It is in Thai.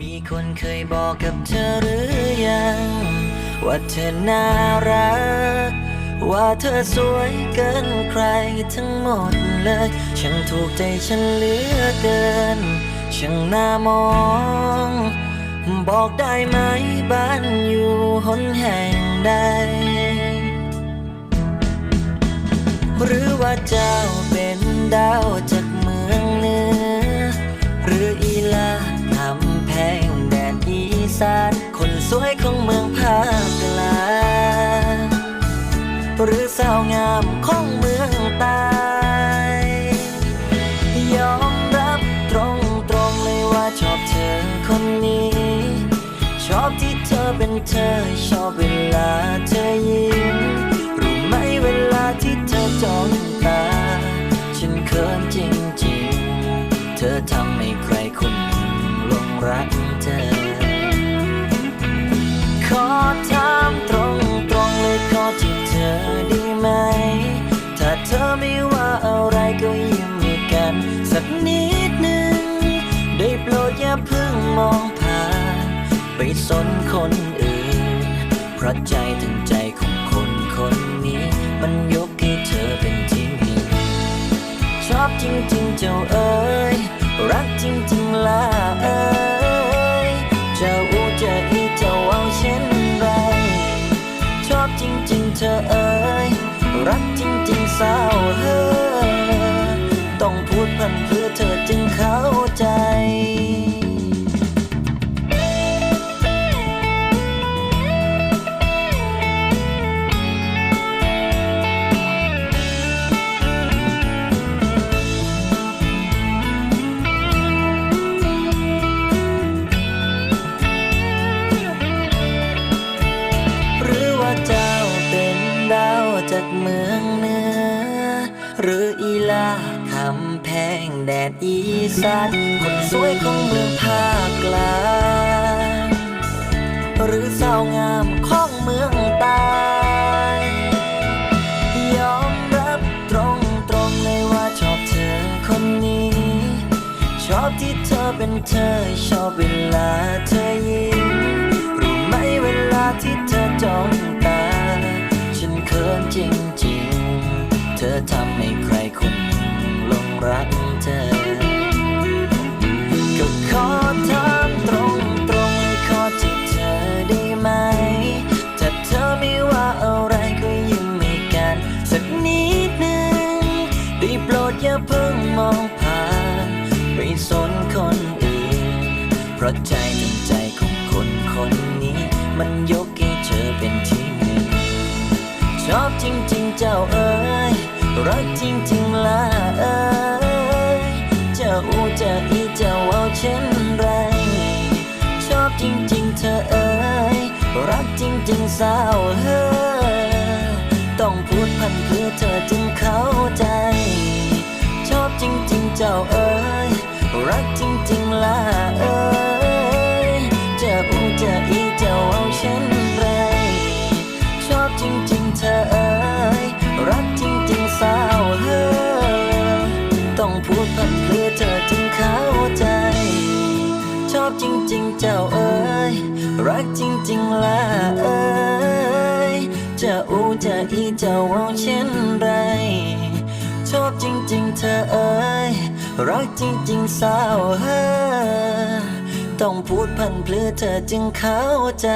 มีคนเคยบอกกับเธอหรือยัง ว่าเธอน่ารัก ว่าเธอสวยเกินใครทั้งหมดเลยช่างถูกใจฉันเหลือเกินช่างน่ามอง บอกได้ไหมบ้านอยู่หนแห่งใด หรือว่าเจ้าเป็นดาวจากเมืองเหนือ สาวงามของเมืองใต้ยอมรับตรงตรงๆเลยว่าชอบเธอคนนี้ ชอบที่เธอเป็นเธอ ชอบเวลาเธอยิ้มรู้ไหมเวลาที่เธอจ้องตา ฉันเขินจริงๆ เธอทำให้ใครคนหนึ่งหลงรักเธอ ขอถามตรงตรงๆเลยขอที่เธอได้ ไหม ถ้าเธอไม่ว่าอะไรก็ยิ้มให้กัน สักนิดหนึ่ง ได้โปรดอย่าเพิ่งมองผ่าน ไปสนคนอื่น เพราะใจถึงใจของคนคนนี้ มันยกให้เธอเป็นที่หนึ่งชอบจริงๆเจ้าเอ๋ยรักจริงๆล่ะเอ๋ย สาวเฮ้ยต้องพูดพันเพื่อเธอจึงเข้าใจหรือว่าเจ้าเป็นดาวจากเมือง หรืออีลาคำแพงแดดอีสานคนสวยของเมืองภาคกลางหรือสาวงามของเมืองใต้ยอมรับตรงตรงๆเลยว่าชอบเธอคนนี้ ชอบที่เธอเป็นเธอชอบเวลาเธอยิ้มรู้ไหมเวลาที่เธอจ้องตา ฉันเขินจริงๆ อทำให้ใครคนหนึ่งลงรักเธอ ก็ขอถามตรงตรงๆขอที่เธอได้ไหม ถ้าเธอไม่ว่าอะไรก็ยิ้มให้กัน สักนิดหนึ่งได้โปรดอย่าเพิ่งมองผ่านไปสนคนอื่น เพราะใจถึงใจของคนคนนี้ มันยกให้เธอเป็นที่หนึ่ง ชอบจริงๆเจ้าเอ๋ย รักจริงๆล่ะเอ๋ยเจ้าอูเจะอีเจ้าเอาเช่นไร ชอบจริงๆเธอเอ๋ยรักจริงๆสาวเฮ้ยต้องพูดพันเพื่อเธอจึงเข้าใจ ชอบจริงๆเจ้าเอ๋ยรักจริงๆล่ะเอ๋ย นเพื่อเธอจึงเข้าใจ ชอบจริง ๆ เจ้าเอ๋ยรักจริง ๆล่ะเอ๋ยจะอูจะอีเจ้าเอาเช่นไร ชอบจริง ๆ เธอเอ๋ยรักจริง ๆสาวเฮ้ต้องพูดพันเพื่อเธอจึงเข้าใจ